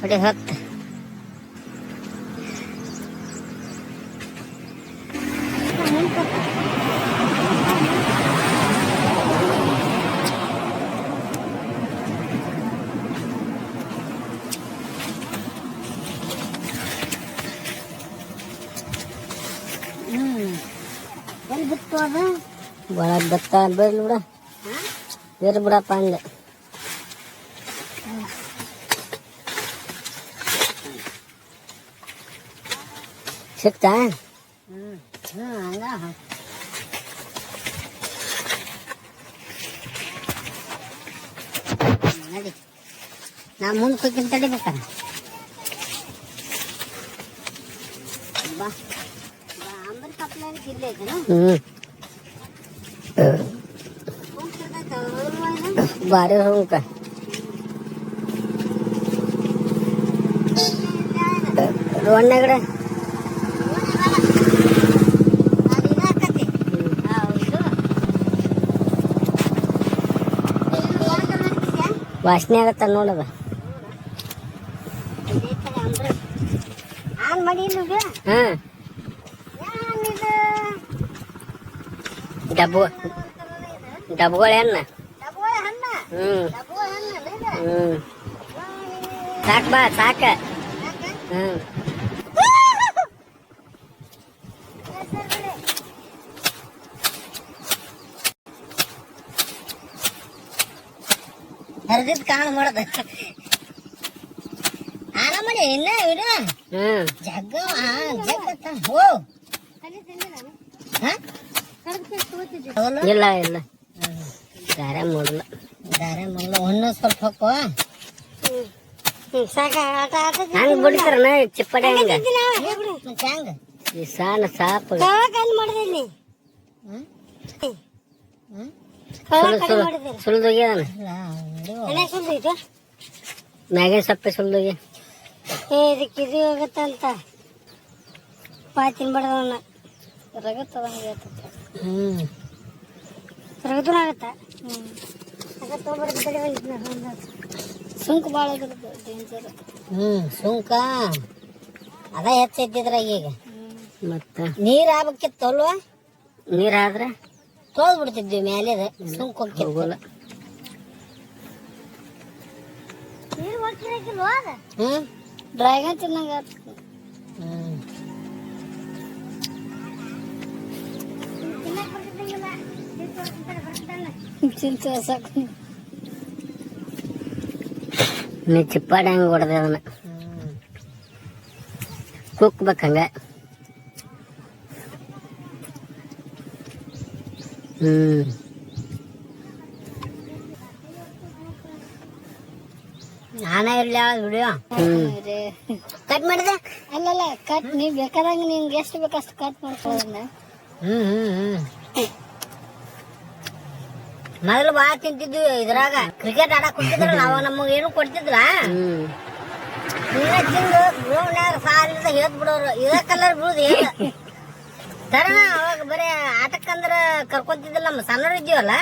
ಹೊಡಿ ಹತ್ತು ಹ್ಮ್ ಎಲ್ಲಿ ಬಿತ್ತು ಅದು ಒಳಗ ಬತ್ತ ಬಿಡ್ಲಿ ಬಿಡ ಇರ್ ಬಿಡಪ್ಪ ಅಂದೆ ಸಿಕ್ತಾ ಹ್ಮ್ ಹ್ಮ್ ಹಂಗ ನಡಿ ನಾ ಮುಂದೆ ಹೋಗಿಂತ ತಡಿಬೇಕಲ್ಲ ಬಾ ಬಾ ಅಂಬರ್ ಕಪ್ಲೆ ಇಲ್ಲೇ ಐತೇನು ಹ್ಮ್ ಭಾರಿ ಹುಂಕ ರೋಡ್ನಾಗಡೆ ವಾಸನೆ ಆಗತ್ತ ನೋಡದ. ಡಬ್ಬು ಡಬ್ಬುಗಳೇನ ಡಬೋಳ ಹಣ್ಣ ಹ್ಮ್. ಹ್ಮ್. ಸಾಕ್ ಬಾ ಸಾಕ. ಹ್ಮ್. ಹರಿದಿದ್ ಕಾಣ ಮಾಡದ. ಆನ ಮಾಡಿ ಇನ್ನ ಇಡು ಜಗ್ಗ ಜಗ್ಗತ್ತ ಹೋ? ಇಲ್ಲ ಇಲ್ಲ. ದಾರ ಮೂಡಲ್ಲ ದಾರ ಮಲ್ಲ ಒಂದು ಸ್ವಲ್ಪ ಹಾಕುವ. ಹಂಗ ಬಿಡ್ತಾರನ ಚಿಪ್ಪಡೆ ಹಂಗ? ಮತ್ತೆ ಹೆಂಗ? ಈ ಸಾಪ? ಸುಳ್ದೋಗ್ಯದನ ಬಿಡು. ಮ್ಯಾಗಿನ ಸಪ್ಪೆ ಏ ಇದಕ್ಕೆ ಇದು ಹೋಗತ್ತಂತ ಪಾ ತಿನ್ಬಾರ್ದವನ್ನ. ರಗತ್ತದಂಗೆ ಹ್ಮ್. ರಗತನ ಆಗತ್ತ? ಸುಂಕ ಭಾಳ ಡೇಂಜರ್ ಹ್ಮ್ ಸುಂಕ. ಅದ ಹೆಚ್ಚಿದ್ದಿದ್ರಾಗ ಈಗ. ಮತ್ತೆ? ನೀರು ಆಗ್ಬೇಕಿತ್ತು ಅಲ್ವಾ? ನೀರಾದ್ರೆ? ತೊಳ್ದು ಬಿಡ್ತಿದ್ವಿ ಮ್ಯಾಲೇದ ಸುಂಕ ಹೋಗಲ್ಲ. ಹ್ಮ್ ಡ್ರ್ಯಾಗನ್ ತಿನ್ನಂಗ ಹ್ಮ್ ಚಿಂತೆ ಸಾಕು ನೀ ಚಿಪ್ಪಾಡಿ ಹಂಗ ಹೊಡೆದೆ ಅದನ್ನ ಕುಕ್ಬೇಕು ಹಂಗ ಹ್ಮ್ ನಾನ ಇರ್ಲಿ ವಿಡಿಯೋ ಹ್ಮ್. ಕಟ್ ಮಾಡಿದೆ? ಅಲ್ಲಲ್ಲ ಕಟ್ ನೀವ್ ಬೇಕಾದಂಗ ನಿಮ್ಗೆ ಎಷ್ಟು ಬೇಕಷ್ಟು ಕಟ್ ಮಾಡ್ಕೊಳ್ಳೋದನ್ನ ಹ್ಮ್ ಹ್ಮ್ ಹ್ಮ್. ಮೊದಲು ಬಾ ತಿಂತಿದ್ವಿ ಇದ್ರಾಗ. ಕ್ರಿಕೆಟ್ ಆಡಕ್ ಕೊಡ್ತಿದ್ರ ನಾವು ನಮಗ್ ಏನು ಕೊಡ್ತಿದ್ರ? ತಿಂದು ಗ್ರೌಂಡ್ನಾಗ ಸಾಲಿಂದ ಹೇಳ್ ಬಿಡೋರು. ಇದ ಕಲರ್ ಬಿಡುದು ಏನು? ತರಣ ಅವಾಗ ಬರೀ ಆಟಕ್ಕಂದ್ರ ಕರ್ಕೊಂತಿದ್ದಿಲ್ಲ ನಮ್ಮ ಸಣ್ಣವ್ರು ಇದ್ದೀವಲ್ಲ?